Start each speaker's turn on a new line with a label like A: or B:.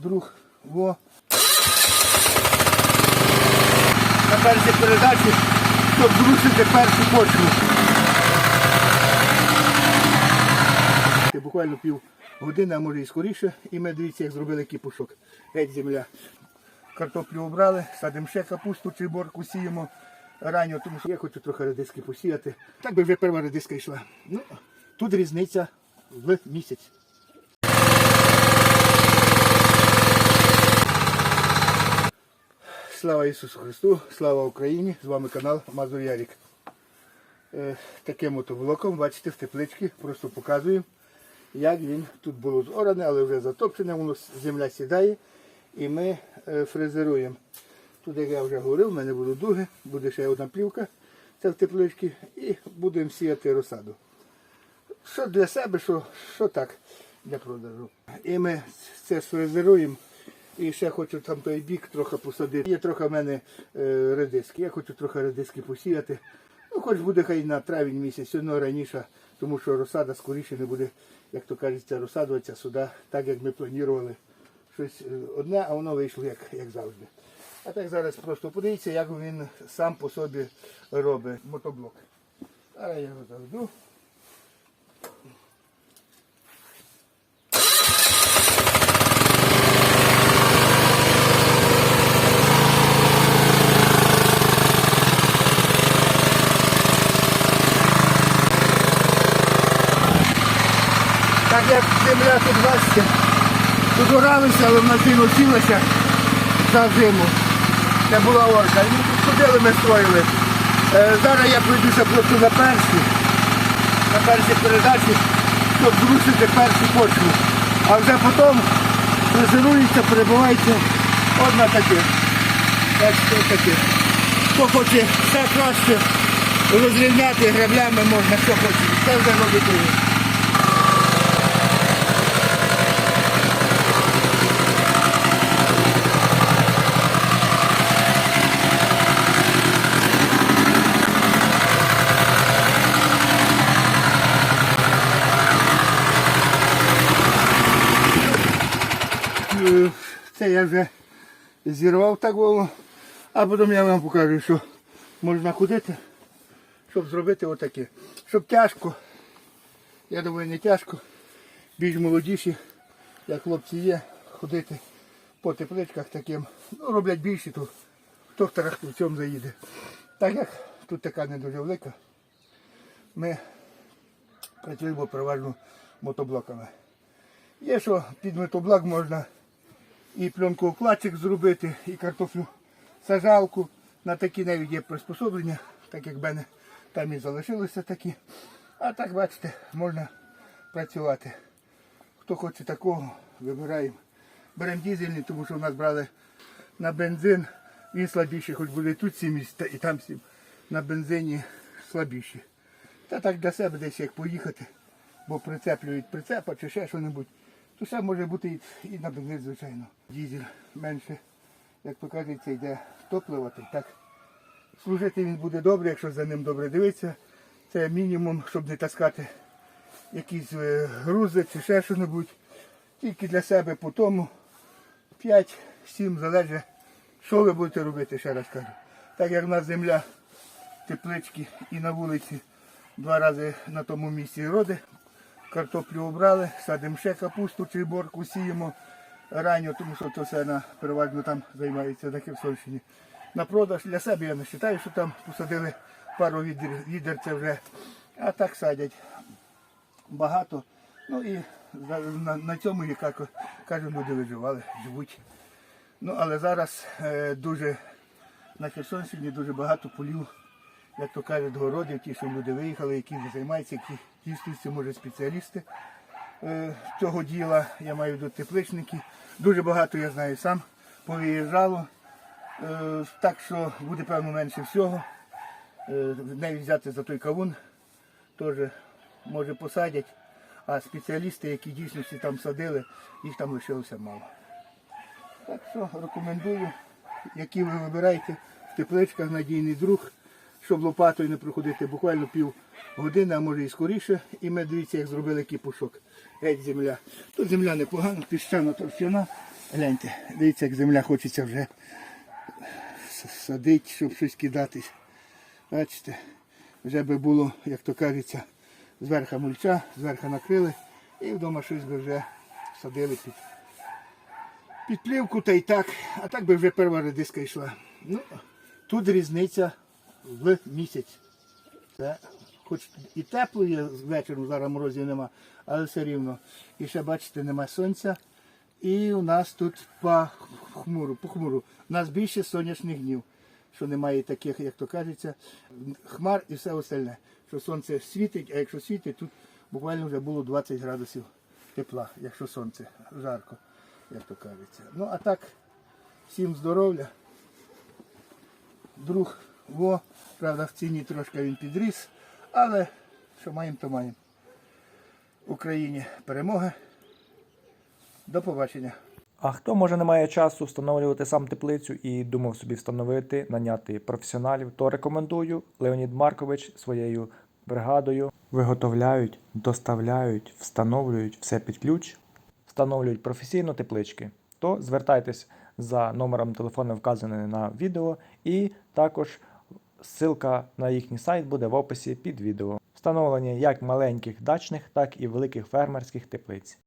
A: друг. Во. На першій передачі, щоб зрушити першу почву. Буквально пів години, а може і скоріше. І ми дивіться, як зробили кіпушок. Геть земля. Картоплю обрали, садимо ще капусту чи борку сіємо ранньо, тому що я хочу трохи редиски посіяти. Так би вже перша редиска йшла. Ну, тут різниця в місяць. Слава Ісусу Христу, слава Україні! З вами канал Мазур Ярік. Е, таким от влоком, бачите, в тепличці, просто показую, як він тут було зоране, але вже затопчене, воно земля сідає і ми е, фрезеруємо. Тут, як я вже говорив, в мене будуть дуги, буде ще одна плівка, це в тепличці, і будемо сіяти розсаду. Що для себе, що, що так для продажу. І ми це сфрезеруємо. І ще хочу там той бік трохи посадити. Є трохи в мене е, редиски. Я хочу трохи редиски посіяти. Ну, хоч буде хай на травень місяць, одно раніше, тому що розсада скоріше не буде, як то кажеться, розсадуватися сюди, так як ми планували. Щось е, одне, а воно вийшло як, як завжди. А так зараз просто подивіться, як він сам по собі робить мотоблок. Зараз я його заведу. Так як земля тут бачите, тут уралися, але вона сильно сілася за зиму. Це була орка. І ходили ми строїли. Е, зараз я пройдуся просто на першій, на першій передачі, щоб зрушити першу почву. А вже потім фрезерується, перебувається от на таке. Хто хоче все краще розрівняти граблями можна, що хоче. Все вже робити. Це я вже зірвав так голову, а потім я вам покажу, що можна ходити, щоб зробити отаке. Щоб тяжко, я думаю, не тяжко, більш молодіші, як хлопці є, ходити по тепличках таким. Ну, роблять більші, то хто в цьому заїде. Так як тут така не дуже велика, ми працюємо переважно мотоблоками. Є що під мотоблок можна і пленку-укладчик зробити, і картоплю сажалку. На такі навіть є приспособлення, так як в мене там і залишилися такі. А так, бачите, можна працювати. Хто хоче такого, вибираємо. Беремо дізельний, тому що в нас брали на бензин, він слабіший, хоч буде тут 70 і там 7. На бензині слабіші. Та так для себе десь як поїхати, бо прицеплюють прицепа чи ще що-небудь. То ще може бути і, на бензин, звичайно. Дізель менше, як то кажеться, йде топливати. Так. Служити він буде добре, якщо за ним добре дивитися. Це мінімум, щоб не таскати якісь е, грузи чи ще що-небудь. Тільки для себе по тому 5-7 залежить, що ви будете робити, ще раз кажу. Так як в нас земля теплички і на вулиці два рази на тому місці роди. Картоплю обрали, садимо ще капусту чи борку сіємо ранньо, тому що то все на, переважно там займається на Херсонщині. На продаж для себе я не вважаю, що там посадили пару відер, відер це вже. А так садять багато. Ну і за- на, на цьому, як кажуть, люди виживали, живуть. Ну, але зараз е, дуже на Херсонщині дуже багато полів, як то кажуть, городів, ті, що люди виїхали, які вже займаються, які дійсно, може, спеціалісти е, цього діла. Я маю до тепличники. Дуже багато я знаю сам повиїжджало. Е, так що буде певно менше всього. Е, навіть взяти за той кавун теж може посадять. А спеціалісти, які дійсно там садили, їх там лишилося мало. Так що рекомендую, які ви вибираєте в тепличках надійний друг, щоб лопатою не проходити буквально пів години, а може і скоріше. І ми дивіться, як зробили кіпушок. Геть земля. Тут земля непогана, піщана торфяна. Гляньте, дивіться, як земля хочеться вже садити, щоб щось кидатись. Бачите, вже би було, як то кажеться, зверху мульча, зверху накрили і вдома щось би вже садили під, під плівку та й так, а так би вже перша редиска йшла. Ну, тут різниця в місяць. Це хоч і тепло є вечором, зараз морозів нема, але все рівно. І ще бачите, нема сонця. І у нас тут по хмуру, по хмуру. У нас більше сонячних днів, що немає таких, як то кажеться, хмар і все остальне. Що сонце світить, а якщо світить, тут буквально вже було 20 градусів тепла, якщо сонце жарко, як то кажеться. Ну а так, всім здоров'я. Друг во, правда, в ціні трошки він підріс, але що маємо, то маємо. Україні перемоги. До побачення.
B: А хто може не має часу встановлювати сам теплицю і думав собі встановити, наняти професіоналів, то рекомендую Леонід Маркович своєю бригадою виготовляють, доставляють, встановлюють все під ключ, встановлюють професійно теплички. То звертайтесь за номером телефону, вказаний на відео, і також ссылка на їхній сайт буде в описі під відео. Встановлення як маленьких дачних, так і великих фермерських теплиць.